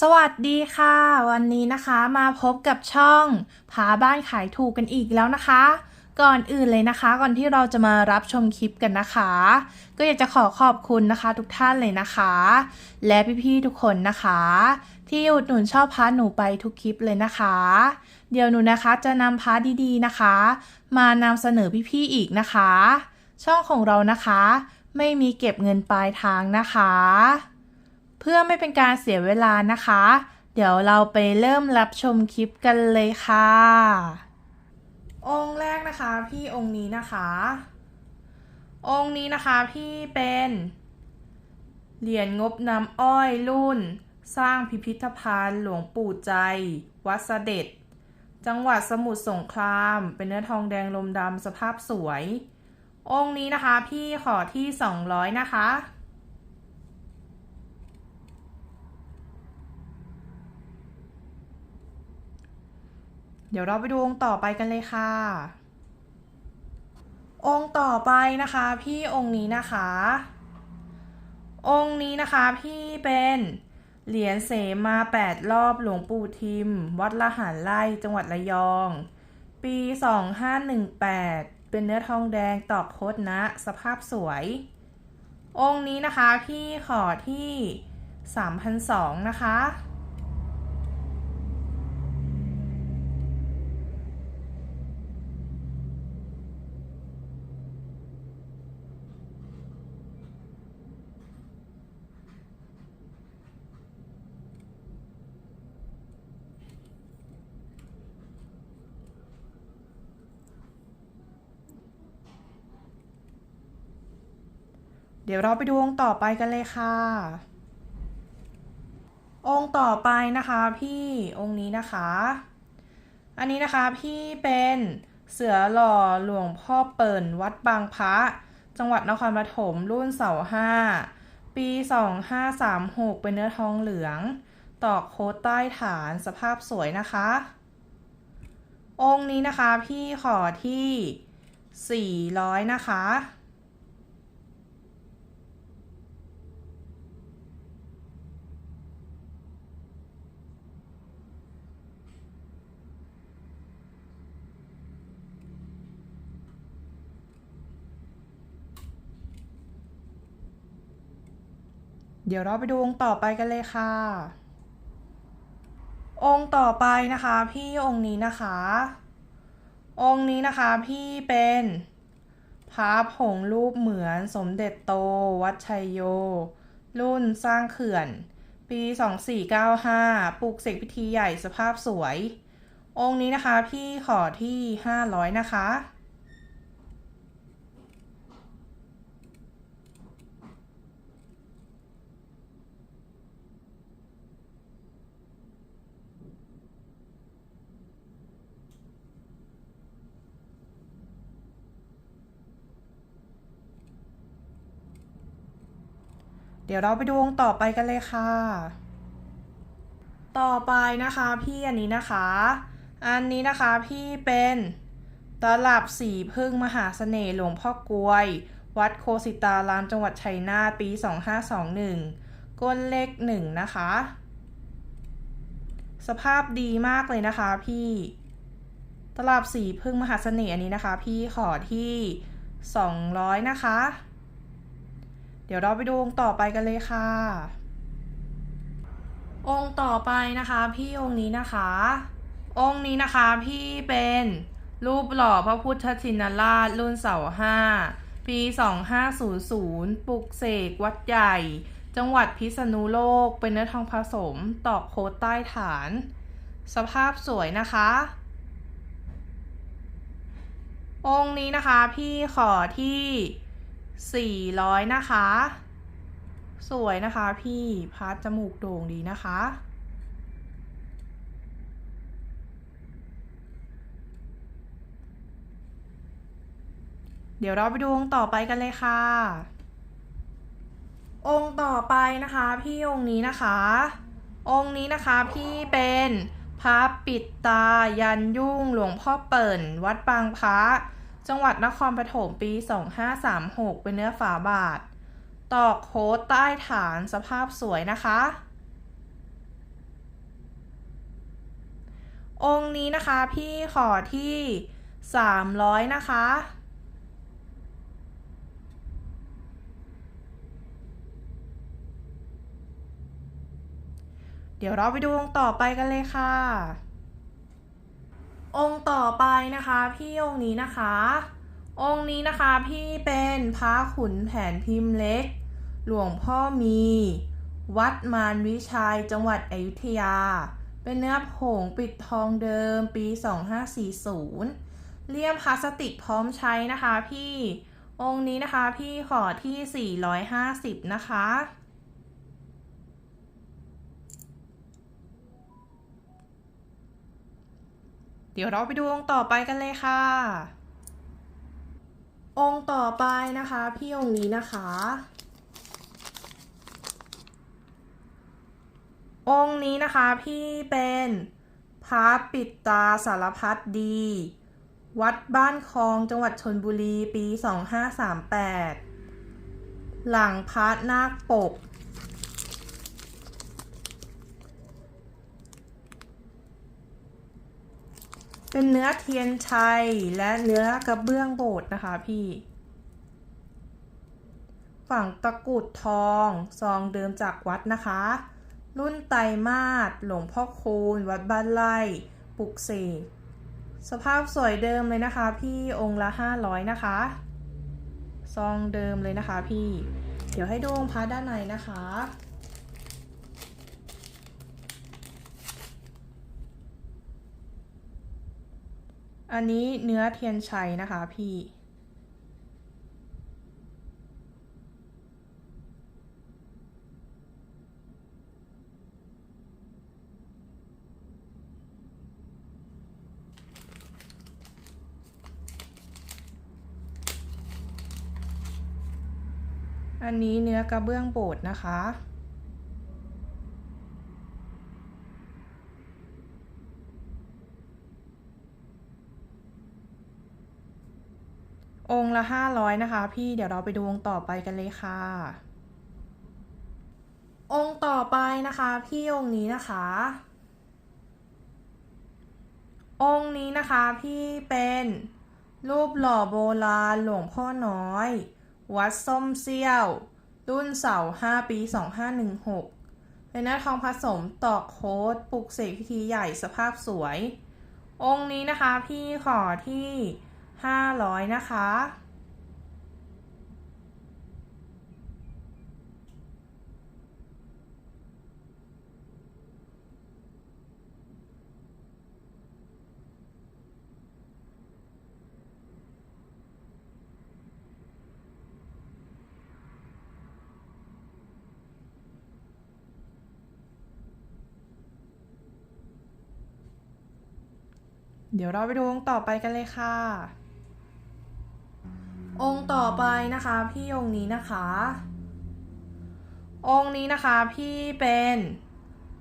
สวัสดีค่ะ วันนี้นะคะมาพบกับช่องพาบ้านขายถูกกันอีกแล้วนะคะ ก่อนอื่นเลยนะคะ ก่อนที่เราจะมารับชมคลิปกันนะคะ ก็อยากจะขอขอบคุณนะคะทุกท่านเลยนะคะ และพี่ๆทุกคนนะคะ ที่อุดหนุนชอบพาหนูไปทุกคลิปเลยนะคะ เดี๋ยวหนูนะคะจะนำพาดีๆนะคะ มานำเสนอพี่ๆอีกนะคะ ช่องของเรานะคะ ไม่มีเก็บเงินปลายทางนะคะ พื่อไม่เป็นการเสียเวลานะคะ เดี๋ยวเราไปเริ่มรับชมคลิปกันเลยค่ะ องค์แรกนะคะ พี่องค์นี้นะคะ องค์นี้นะคะพี่เป็นเหรียญงบน้ำอ้อยรุ่น สร้างพิพิธภัณฑ์หลวงปู่ใจ วัดเสด็จ จังหวัดสมุทรสงคราม เป็นเนื้อทองแดงลมดำสภาพสวย องค์นี้นะคะพี่ขอที่ 200 นะคะ เดี๋ยวเราไปดูองค์ต่อไปกันเลยค่ะ องค์ต่อไปนะคะ พี่องค์นี้นะคะ องค์นี้นะคะพี่เป็นเหรียญเสมาแปดรอบหลวงปู่ทิม วัดละหารไร่จังหวัดระยอง ปี2518เป็นเนื้อทองแดงตอกโคตรนะ สภาพสวย องค์นี้นะคะพี่ขอที่3,200นะคะ ดี๋ยวเราไปดูองค์ต่อไปกันเลยค่ะ องค์ต่อไปนะคะพี่องค์นี้นะคะ อันนี้นะคะพี่เป็นเสือหล่อหลวงพ่อเปิ่นวัดบางพระ จังหวัดนครปฐมรุ่นเสาห้าปี 2536 เป็นเนื้อทองเหลือง ตอกโค้ดใต้ฐานสภาพสวยนะคะ องค์นี้นะคะพี่ขอที่ 400 นะคะ เดี๋ยวเราไปดูองค์ต่อไปกันเลยค่ะ องค์ต่อไปนะคะ พี่องค์นี้นะคะ องค์นี้นะคะพี่เป็นพระผงรูปเหมือนสมเด็จโต วัดชัยโย รุ่นสร้างเขื่อน ปี 2495 ปลูกเสกพิธีใหญ่สภาพสวย องค์นี้นะคะพี่ขอที่ 500 นะคะ เดี๋ยวเราไปดูองค์ต่อไปกันเลยค่ะ ต่อไปนะคะพี่อันนี้นะคะ อันนี้นะคะพี่เป็นตลับสีพึ่งมหาเสน่ห์หลวงพ่อกลวย วัดโคสิตารามจังหวัดชัยนาทปี 2521 ก้นเลขหนึ่งนะคะ สภาพดีมากเลยนะคะพี่ตลับสีพึ่งมหาเสน่ห์อันนี้นะคะ พี่ขอที่ 200 นะคะ เดี๋ยวเราไปดูองค์ต่อไปกันเลยค่ะ องค์ต่อไปนะคะพี่องค์นี้นะคะ องค์นี้นะคะพี่เป็นรูปหล่อพระพุทธชินราชรุ่นเสาห้าปี 2500 ปลุกเสกวัดใหญ่ จังหวัดพิษณุโลก เป็นเนื้อทองผสม ตอกโค้ดใต้ฐาน สภาพสวยนะคะ องค์นี้นะคะพี่ขอที่ 400นะคะ สวยนะคะพี่พัดจมูกโด่งดีนะคะ เดี๋ยวเราไปดูองค์ต่อไปกันเลยค่ะ องค์ต่อไปนะคะพี่องค์นี้นะคะ องค์นี้นะคะพี่เป็นพระปิดตายันยุ่งหลวงพ่อเปิ่น วัดบางพระ จังหวัดนครปฐมปี 2536 เป็นเนื้อฝาบาท ตอกโค้ดใต้ฐานสภาพสวยนะคะ องค์นี้นะคะพี่ขอที่ 300 นะคะเดี๋ยวเราไปดูองค์ต่อไปกันเลยค่ะ องค์ต่อไปนะคะพี่องค์นี้นะคะ องค์นี้นะคะพี่เป็นพระขุนแผนพิมพ์เล็ก หลวงพ่อมี วัดมารวิชัยจังหวัดอยุธยา เป็นเนื้อผงปิดทองเดิมปี 2540 เลี่ยมพลาสติกพร้อมใช้นะคะพี่องค์นี้นะคะพี่ขอที่ 450 นะคะ เดี๋ยวเราไปดูองค์ต่อไปกันเลยค่ะ องค์ต่อไปนะคะ พี่องค์นี้นะคะ องค์นี้นะคะพี่เป็นพระปิดตาสารพัดดี วัดบ้านคลองจังหวัดชนบุรีปี 2538 หลังพระนาคปก เป็นเนื้อเทียนชัยและเนื้อกระเบื้องโบสถ์นะคะพี่ ฝั่งตะกุดทองซองเดิมจากวัดนะคะ รุ่นไตมาสหลวงพ่อคูณ วัดบ้านไร่ปุกเสกสภาพสวยเดิมเลยนะคะ พี่องค์ละ 500 นะคะ ซองเดิมเลยนะคะพี่ เดี๋ยวให้ดูองค์พระด้านในนะคะ อันนี้เนื้อเทียนชัยนะคะพี่ อันนี้เนื้อกระเบื้องโบดนะคะ องค์ละ 500 นะคะ พี่เดี๋ยวเราไปดูองค์ต่อไปกันเลยค่ะ องค์ต่อไปนะคะ พี่องค์นี้นะคะ องค์นี้นะคะพี่เป็นรูปหล่อโบราณหลวงพ่อน้อย วัดส้มเซี่ยว รุ่นเสา5ปี 2516 เป็นหน้าทองผสมตอกโค้ดปลุกเสกพิธีใหญ่สภาพสวย องค์นี้นะคะพี่ขอที่ 500 นะคะ เดี๋ยวเราไปดูองค์ต่อไปกันเลยค่ะ องค์ต่อไปนะคะพี่องค์นี้นะคะ องค์นี้นะคะพี่เป็น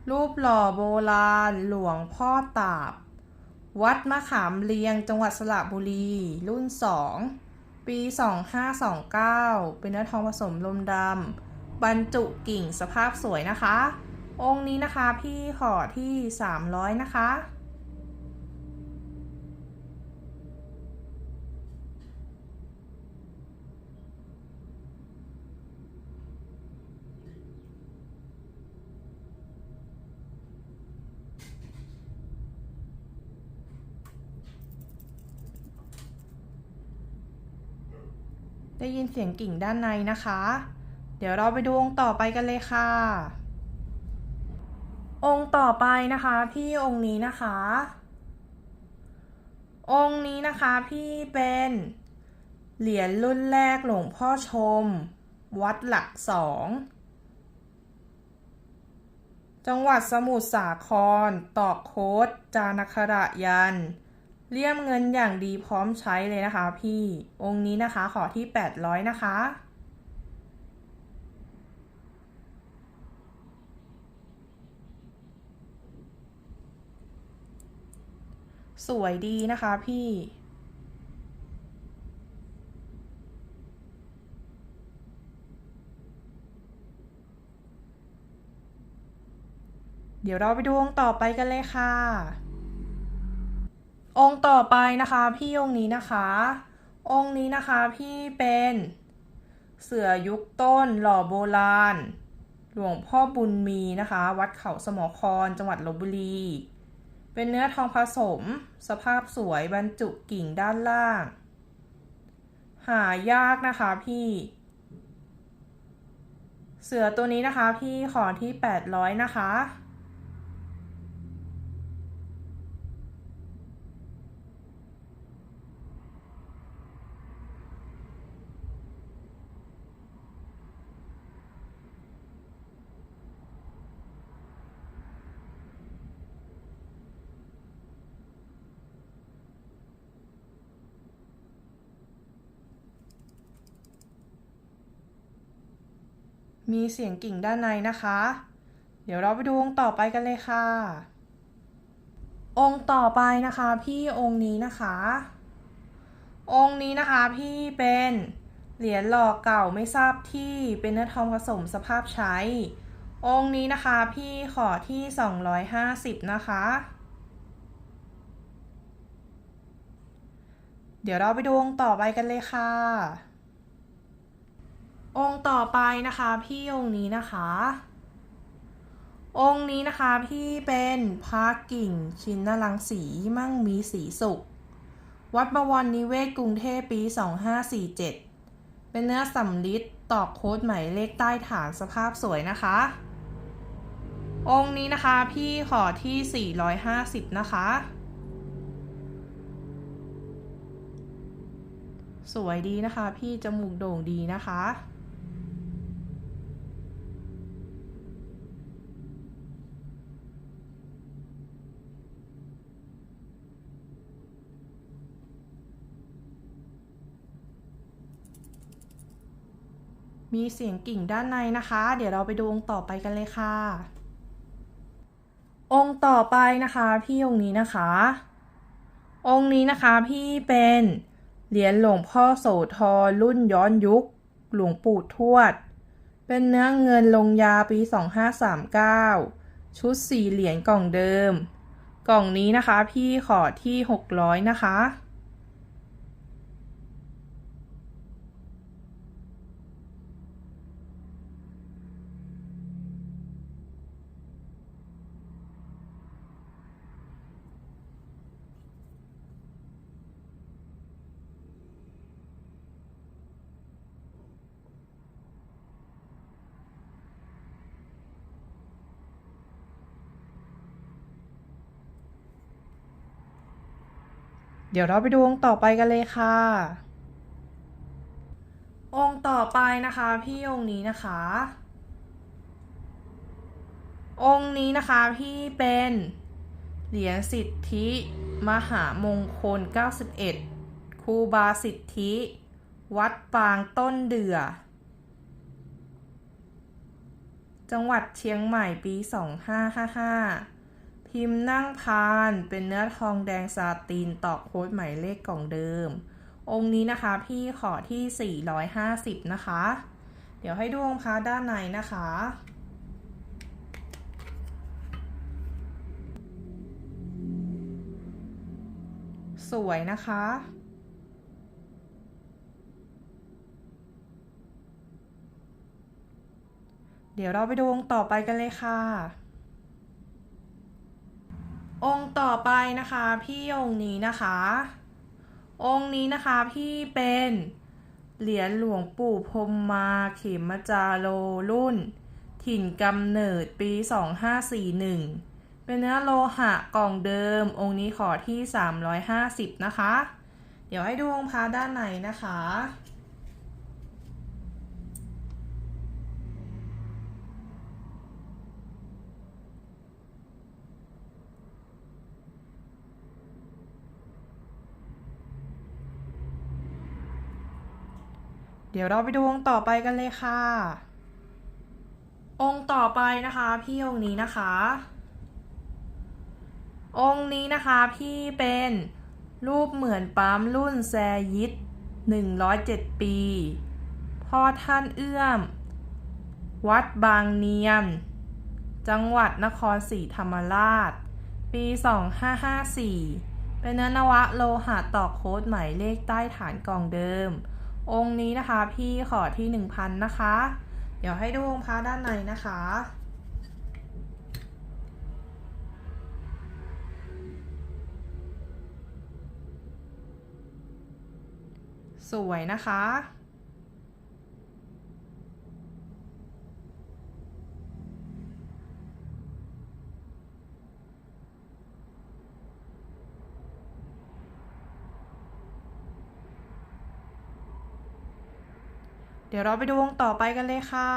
รูปหล่อโบราณหลวงพ่อตาบ วัดมะขามเลียงจังหวัดสระบุรี รุ่น 2 ปี 2529 เป็นเนื้อทองผสมลมดำบรรจุกิ่งสภาพสวยนะคะ องค์นี้นะคะพี่ขอที่ 300 นะคะ ได้ยินเสียงกิ่งด้านในนะคะ เดี๋ยวเราไปดูองค์ต่อไปกันเลยค่ะ องค์ต่อไปนะคะพี่องค์นี้นะคะ องค์นี้นะคะพี่เป็นเหรียญรุ่นแรกหลวงพ่อชม วัดหลักสองจังหวัดสมุทรสาคร ตอกโค้ดจานคระยัน เลี่ยมเงินอย่างดีพร้อมใช้เลยนะคะพี่องค์นี้นะคะขอที่ 800 นะคะ สวยดีนะคะพี่เดี๋ยวเราไปดูองค์ต่อไปกันเลยค่ะ องค์ต่อไปนะคะ พี่องค์นี้นะคะ องค์นี้นะคะพี่เป็นเสือยุคต้นหล่อโบราณ หลวงพ่อบุญมีนะคะ วัดเขาสมอครจังหวัดลบบุรี เป็นเนื้อทองผสม สภาพสวยบรรจุกิ่งด้านล่าง หายากนะคะพี่ เสือตัวนี้นะคะพี่ขอที่ 800 นะคะ มีเสียงกิ่งด้านในนะคะ เดี๋ยวเราไปดูองค์ต่อไปกันเลยค่ะ องค์ต่อไปนะคะพี่องค์นี้นะคะ องค์นี้นะคะพี่เป็นเหรียญหล่อเก่าไม่ทราบที่เป็นเนื้อทองผสมสภาพใช้ องค์นี้นะคะพี่ขอที่ 250 นะคะ เดี๋ยวเราไปดูองค์ต่อไปกันเลยค่ะ องค์ต่อไปนะคะพี่องค์นี้นะคะ องค์นี้นะคะพี่เป็นพระกิ่งชินนรังสีมั่งมีสีสุข วัดบวรนิเวศกรุงเทพปี 2547 เป็นเนื้อสำลิดตอกโค้ดหมายเลขใต้ฐานสภาพสวยนะคะ องค์นี้นะคะพี่ขอที่ 450 นะคะ สวยดีนะคะ พี่จมูกโด่งดีนะคะ มีเสียงกิ่งด้านในนะคะ เดี๋ยวเราไปดูองค์ต่อไปกันเลยค่ะ องค์ต่อไปนะคะพี่องค์นี้นะคะ องค์นี้นะคะพี่เป็นเหรียญหลวงพ่อโสธรรุ่นย้อนยุค หลวงปู่ทวด เป็นเนื้อเงินลงยาปี 2539 ชุดสี่เหรียญกล่องเดิม กล่องนี้นะคะพี่ขอที่ 600 นะคะ เดี๋ยวเราไปดูองค์ต่อไปกันเลยค่ะ องค์ต่อไปนะคะพี่องค์นี้นะคะ องค์นี้นะคะพี่เป็นเหรียญสิทธิมหามงคล 91ครูบาสิทธิ วัดปางต้นเดือ จังหวัดเชียงใหม่ปี 2555 พิมพ์นั่งพานเป็นเนื้อทองแดงซาตินตอกโค้ดหมายเลขกล่องเดิม องค์นี้นะคะพี่ขอที่ 450 นะคะ เดี๋ยวให้ดูองค์พระด้านในนะคะ สวยนะคะเดี๋ยวเราไปดูองค์ต่อไปกันเลยค่ะ องค์ต่อไปนะคะพี่องค์นี้นะคะ องค์นี้นะคะพี่เป็นเหรียญหลวงปู่พรมมาเขมจาโลรุ่น ถิ่นกำเนิดปี 2541 เป็นเนื้อโลหะกล่องเดิม องค์นี้ขอที่ 350 นะคะ เดี๋ยวให้ดูองค์พระด้านในนะคะ เดี๋ยวเราไปดูองค์ต่อไปกันเลยค่ะ องค์ต่อไปนะคะพี่องค์นี้นะคะ องค์นี้นะคะพี่เป็นรูปเหมือนปั๊มรุ่นแซยิต107 ปี พ่อท่านเอื้อม วัดบางเนียม จังหวัดนครศรีธรรมราช ปี 2554 เป็นเนื้อนวะโลหะต่อโค้ดหมายเลขใต้ฐานกล่องเดิม องค์นี้นะคะพี่ขอที่หนึ่งพันนะคะ เดี๋ยวให้ดูองค์พระด้านในนะคะ สวยนะคะ เดี๋ยวเราไปดูองค์ต่อไปกันเลยค่ะ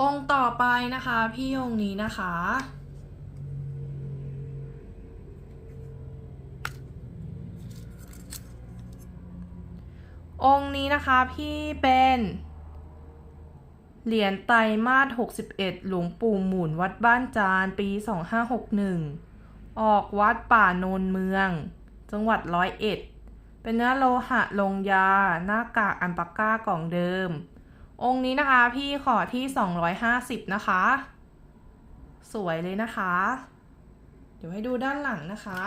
องค์ต่อไปนะคะ พี่องค์นี้นะคะ องค์นี้นะคะพี่เป็นเหรียญไตรมาส61 หลวงปู่หมุนวัดบ้านจานปี 2561 ออกวัดป่าโนนเมือง จังหวัดร้อยเอ็ด เป็นเนื้อโลหะลงยา หน้ากากอันปากก้ากล่องเดิม องค์นี้นะคะพี่ขอที่ 250 นะคะ สวยเลยนะคะ เดี๋ยวให้ดูด้านหลังนะคะ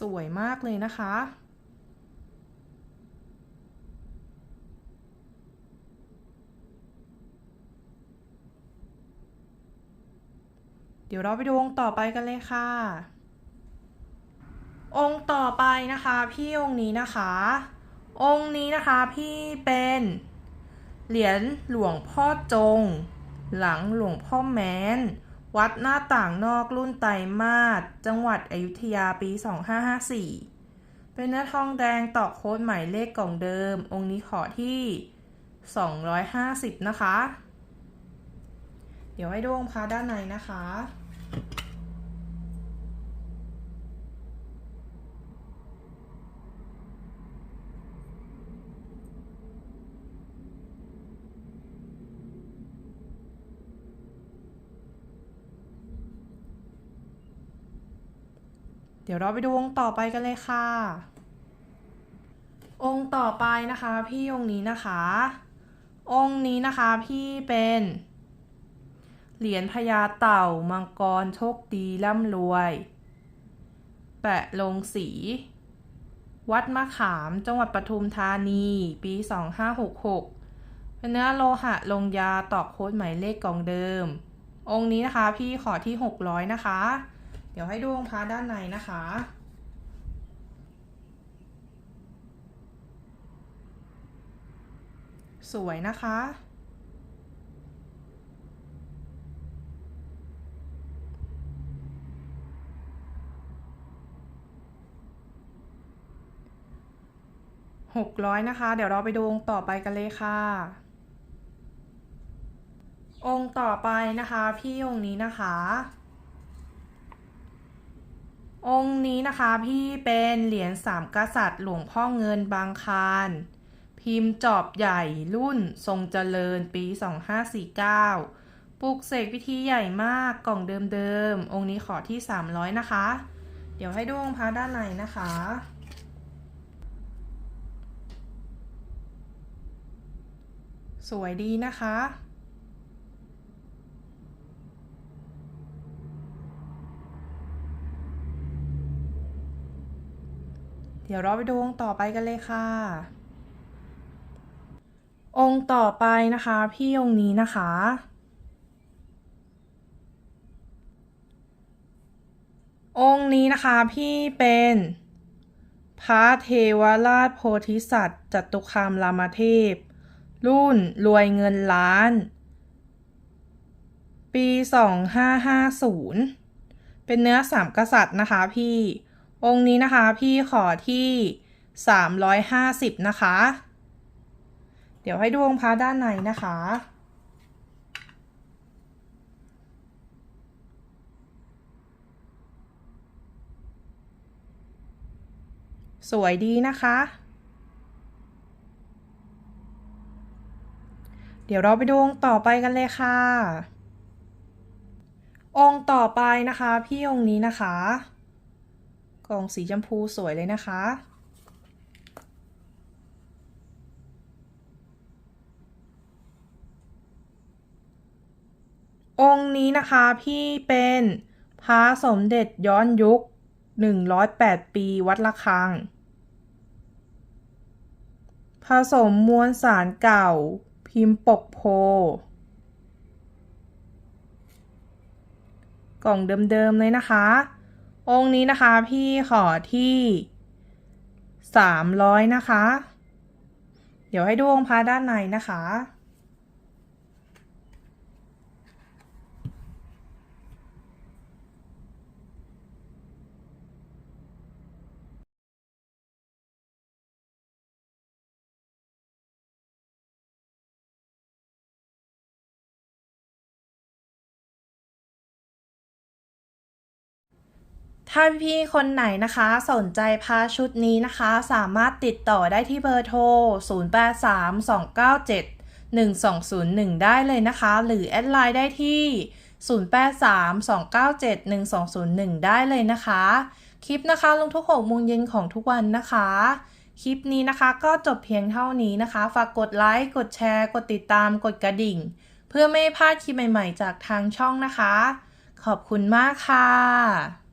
สวยมากเลยนะคะ เดี๋ยวเราไปดูองค์ต่อไปกันเลยค่ะ องค์ต่อไปนะคะพี่องค์นี้นะคะ องค์นี้นะคะพี่เป็นเหรียญหลวงพ่อจง หลังหลวงพ่อแม้น วัดหน้าต่างนอกรุ่นไตมาสจังหวัดอยุธยาปี 2554 เป็นเนื้อทองแดงต่อโค้ดหมายเลขกล่องเดิม องค์นี้ขอที่ 250 นะคะ เดี๋ยวให้ดูองค์พระด้านในนะคะ เดี๋ยวเราไปดูองค์ต่อไปกันเลยค่ะ องค์ต่อไปนะคะ พี่องค์นี้นะคะ องค์นี้นะคะพี่เป็น เหรียญพญาเต่า มังกร โชคดี ร่ำรวย แปะลงสี วัดมะขาม จังหวัดปทุมธานี ปี 2566เป็นเนื้อโลหะลงยาตอกโค้ดหมายเลขกล่องเดิม องค์นี้นะคะ พี่ขอที่ 600 นะคะ เดี๋ยวให้ดูองค์พระด้านในนะคะสวยนะคะ หกร้อยนะคะ เดี๋ยวเราไปดูองค์ต่อไปกันเลยค่ะ องค์ต่อไปนะคะ พี่องค์นี้นะคะ องค์นี้นะคะพี่เป็นเหรียญสามกษัตริย์หลวงพ่อเงินบางคารพิมพ์จอบใหญ่รุ่นทรงเจริญปี 2549 ปลูกเสกพิธีใหญ่มากกล่องเดิมๆ องค์นี้ขอที่ 300 นะคะ เดี๋ยวให้ดูองค์พระด้านในนะคะ สวยดีนะคะ เดี๋ยวเราไปดูองค์ต่อไปกันเลยค่ะ องค์ต่อไปนะคะ พี่องค์นี้นะคะองค์นี้นะคะพี่เป็นพระเทวราชโพธิสัตว์จตุคามรามเทพ รุ่นรวยเงินล้าน ปี 2550 เป็นเนื้อสามกษัตริย์นะคะพี่ องค์นี้นะคะพี่ขอที่ 350 นะคะ เดี๋ยวให้ดูองค์พระด้านในนะคะสวยดีนะคะ เดี๋ยวเราไปดูองค์ต่อไปกันเลยค่ะ องค์ต่อไปนะคะ พี่องค์นี้นะคะกองสีชมพูสวยเลยนะคะ องค์นี้นะคะพี่เป็นพระสมเด็จย้อนยุค 108 ปีวัดละคัง ผสมมวลสารเก่า พิมพ์ปกโพ กล่องเดิมๆเลยนะคะ องค์นี้นะคะพี่ขอที่สามร้อยนะคะ เดี๋ยวให้ดูองค์พระด้านในนะคะ ถ้าพี่ๆคนไหนนะคะสนใจพาชุดนี้นะคะ สามารถติดต่อได้ที่เบอร์โทร 0832971201 ได้เลยนะคะ หรือแอดไลน์ได้ที่ 0832971201 ได้เลยนะคะ คลิปนะคะลงทุก6โมงเย็นของทุกวันนะคะคลิปนี้นะคะก็จบเพียงเท่านี้นะคะ ฝากกดไลค์ กดแชร์ กดติดตาม กดกระดิ่ง เพื่อไม่พลาดคลิปใหม่ๆ จากทางช่องนะคะ ขอบคุณมากค่ะ